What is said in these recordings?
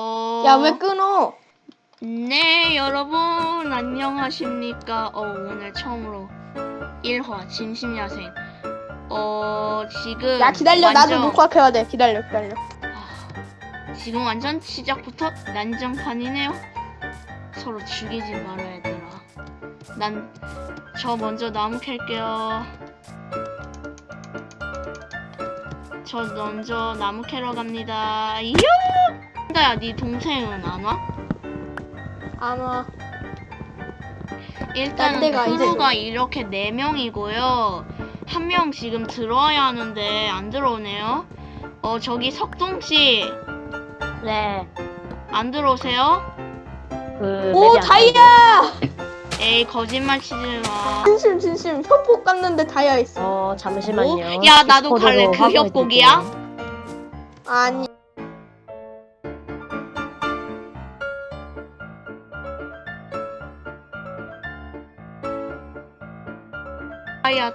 어. 야 왜 끊어? 네, 여러분 안녕하십니까? 어, 오늘 처음으로 1화 진심야생. 어, 지금 야 기다려 나도 완전- 녹화해야 돼. 기다려 기다려. 아, 지금 완전 시작부터 난장판이네요. 서로 죽이지 말아야 얘들아. 난저 먼저 나무 캘게요. 저 먼저 나무 캐러 갑니다. 이요! 다야, 네 동생은 안 와? 아마 일단 딴 데가 이제- 크루가 이렇게 4명이고요. 한 명 지금 들어와야 하는데 안 들어오네요. 어, 저기 석동 씨. 네. 안 들어오세요? 그 오 다이아! 에이, 거짓말 치지 마. 진심 진심 협곡 갔는데 다이아 있어. 어 잠시만요. 뭐? 야, 나도 갈래. 그 협곡이야? 아니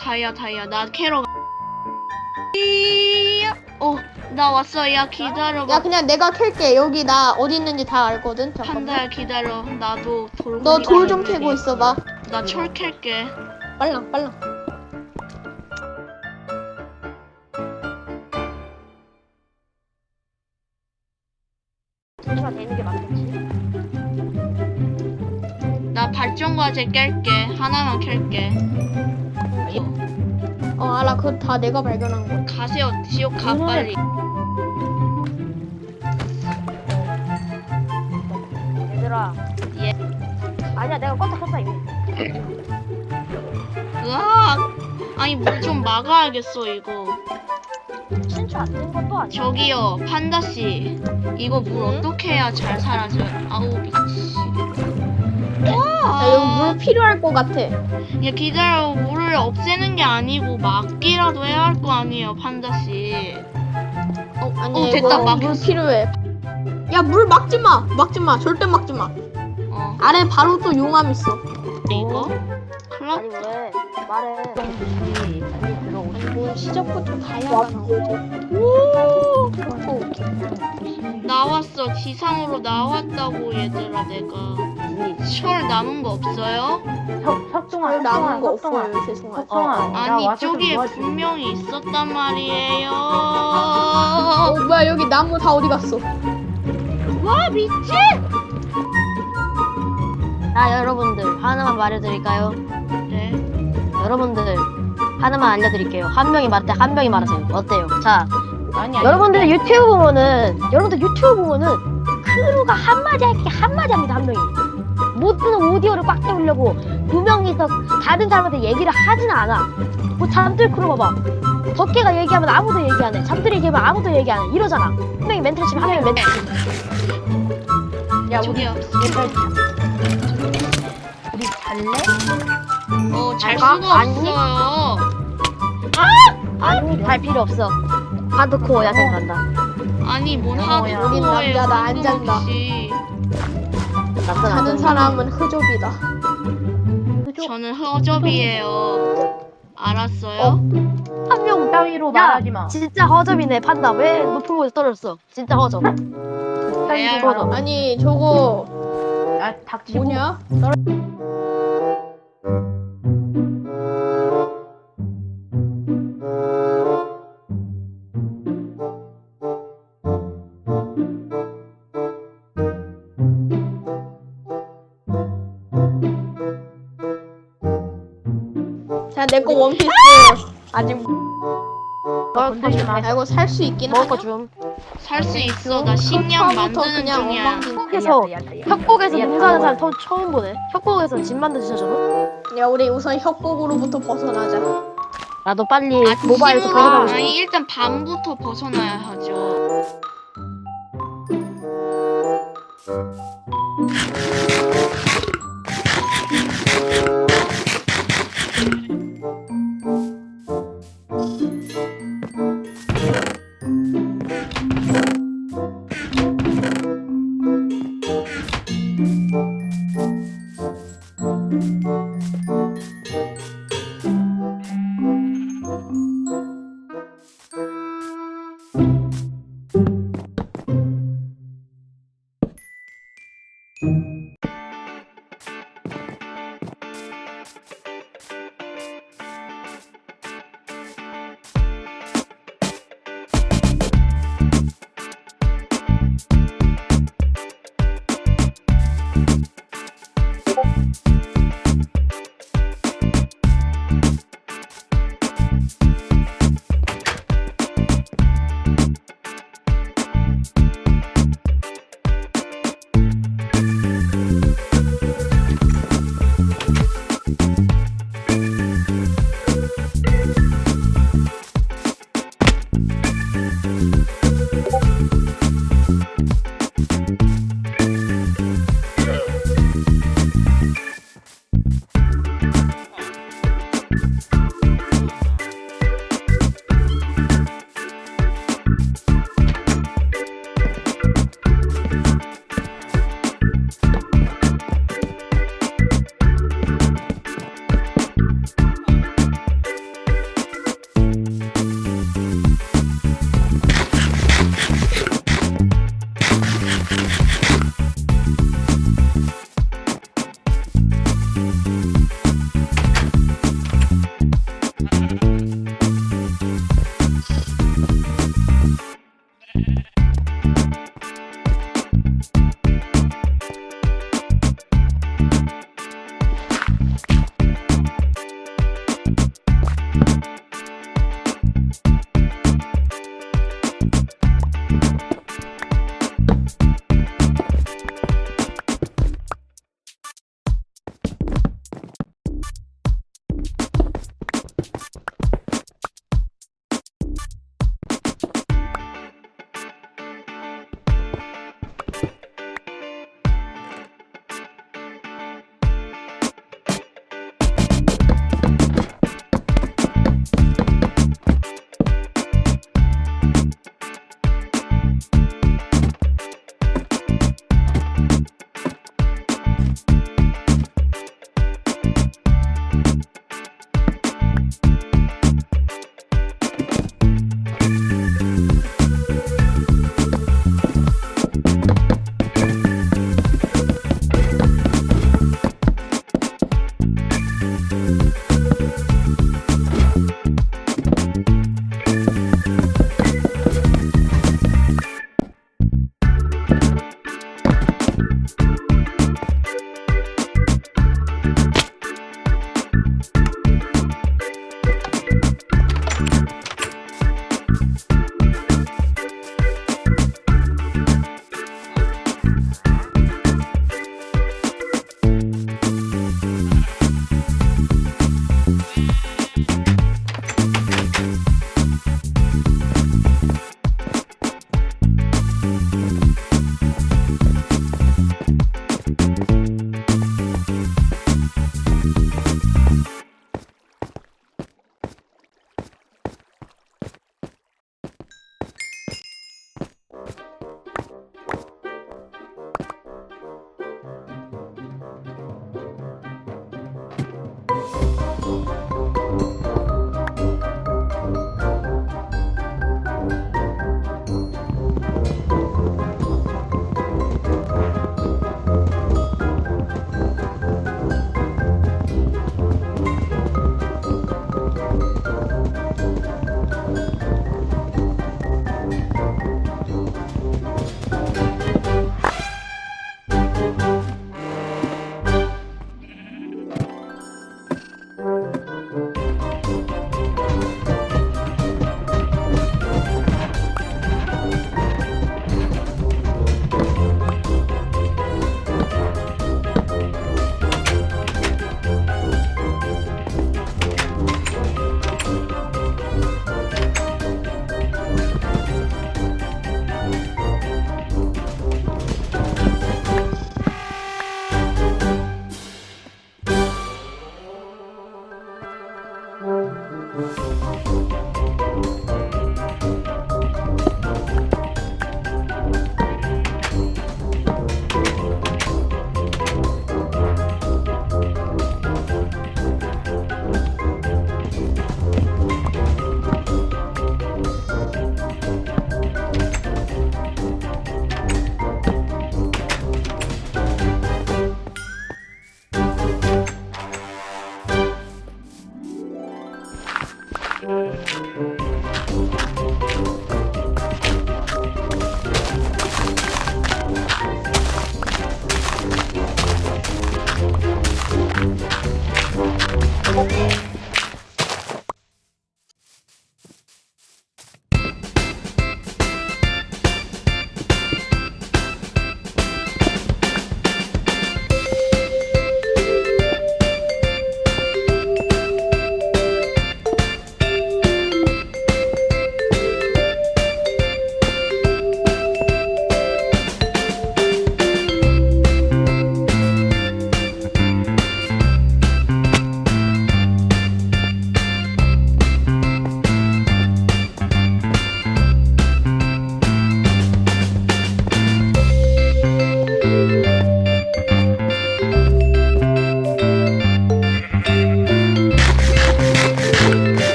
다이아, 다이아. 나 캐러 가. 이야. 어, 나 왔어. 야, 기다려봐. 야 그냥 내가 캘게. 여기 나 어디 있는지 다 알거든. 잠깐만. 판다야, 기다려. 나도 돌. 너 돌 좀 캐고 있어봐. 나철 캘게. 빨랑 빨랑. 되는 게 맞겠지? 나 발전과제 깰게. 하나만 캘게. 어 알아. 그거 다 내가 발견한 거. 가세요. 지옥 가, 음. 빨리. 얘들아. 예. 아니야 내가 껐다 껐다 이미. 으악! 아니 물 좀 막아야겠어 이거. 신추 안 된 것도 아니야. 저기요 판다 씨, 이거 물 응? 어떻게 해야 잘 사라져? 아우 물 필요할 것 같아. 야 기다려 물을 없애는 게 아니고 막기라도 해야 할 거 아니에요 판다 씨. 어, 아니 어 됐다 이거 막. 물 필요해. 야 물 막지 마. 막지 마. 절대 막지 마. 어 아래 바로 또 용암 있어. 이거? 클럽? 아니 왜 말해. 이 빨리 들어오시. 뭐 시작부터 다이아가 나오지. 오. 나왔어 지상으로 나왔다고 얘들아 내가. 철 남은 거 없어요? 석동아 별 남은 거 없어요 죄송하지. 석동아. 아니 저기에 분명히 있었단 말이에요. 어 뭐야 여기 나무 다 어디 갔어? 와 미친! 자 여러분들 하나만 말해드릴까요? 네. 여러분들 하나만 알려드릴게요. 한 명이 말할 때 한 명이 말하세요. 어때요? 자, 아니, 아니. 여러분들 유튜브 보면은 여러분들 유튜브 보면은 크루가 한마디 할게 한마디 합니다 한 명이. 못 듣는 오디오를 꽉 채우려고 두 명이서 다른 사람한테 얘기를 하진 않아. 뭐 잠들 크루 봐봐. 덕계가 얘기하면 아무도 얘기 안 해. 잠들 얘기하면 아무도 얘기 안 해. 이러잖아. 한 명이 멘트를 치면 한 명이 멘트. 야, 우리 저기요. 우리 잘래? 어, 잘 아, 수가 아니? 없어요. 아니 갈 필요 없어. 하드코어 야생 간다. 아니, 뭔 어머야. 하드코어예요. 우린 남자다, 안 잔다. 없이. 자는 안 사람은 흐족이다. 저는 허접이에요. 알았어요? 한 명 따위로 야, 말하지 마. 진짜 허접이네 판다. 왜 높은 곳에 떨어졌어? 진짜 허접. 레알. 허접. 아니 저거 아, 닥치고. 뭐냐? 자, 내 원피스 아직 먹을 거 좀. 마. 아 이거 살수 있긴 먹을 거 하냐? 좀. 살 수 있어. 나 식량 처음부터 만드는 그냥 중이야. 엉망진- 협곡에서. 협곡에서 야, 농사하는 야, 사람 더 처음 보네. 협곡에서 집 만드시죠 저는? 야 우리 우선 협곡으로부터 벗어나자. 나도 빨리 아, 모바일에서 벗어나고 싶어. 아니, 일단 밤부터 벗어나야 하죠.